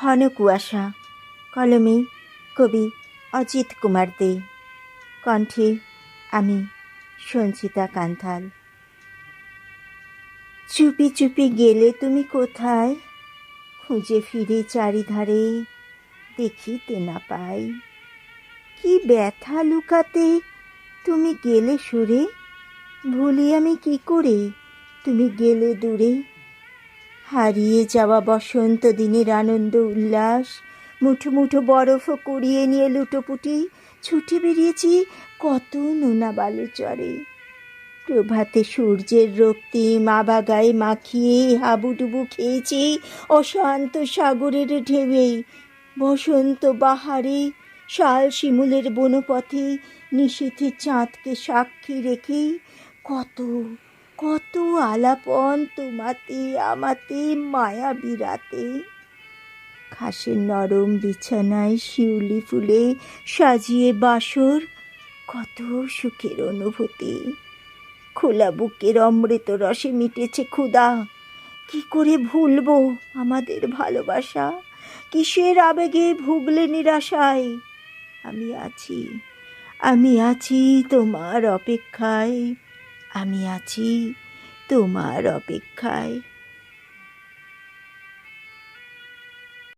ঘন কুয়াশা, কলমে কবি অজিত কুমার দে। কণ্ঠে আমি সঞ্চিতা কান্থাল। চুপি চুপি গেলে তুমি কোথায়? খুঁজে ফিরে চারিধারে দেখিতে না পাই। কি ব্যথা লুকাতে তুমি গেলে সুরে? ভুলি আমি কি করে? তুমি গেলে দূরে হারিয়ে যাওয়া বসন্ত দিনের আনন্দ উল্লাস, মুঠো মুঠো বরফ কুড়িয়ে নিয়ে লুটোপুটি, ছুটে বেরিয়েছি কত নোনা বালু চরে। প্রভাতে সূর্যের রক্তিম আবা গায়ে মাখিয়ে হাবুডুবু খেয়েছি অশান্ত সাগরের ঢেউয়ে। বসন্ত বাহারে শাল শিমুলের বনপথে নিশীথে চাঁদকে সাক্ষী রেখে কত কত আলাপন তোমাতে, আমাতে মায়া বিরাতে ঘাসের নরম বিছানায় শিউলি ফুলে সাজিয়ে বাসর, কত সুখের অনুভূতি। খোলা বুকের অমৃত রসে মিটেছে ক্ষুদা কি করে ভুলবো আমাদের ভালোবাসা? কিসের আবেগে ভুগলে নিরাশায়? আমি আছি আমি আছি তোমার অপেক্ষায়। আমি আছি তোমার অপেক্ষায়।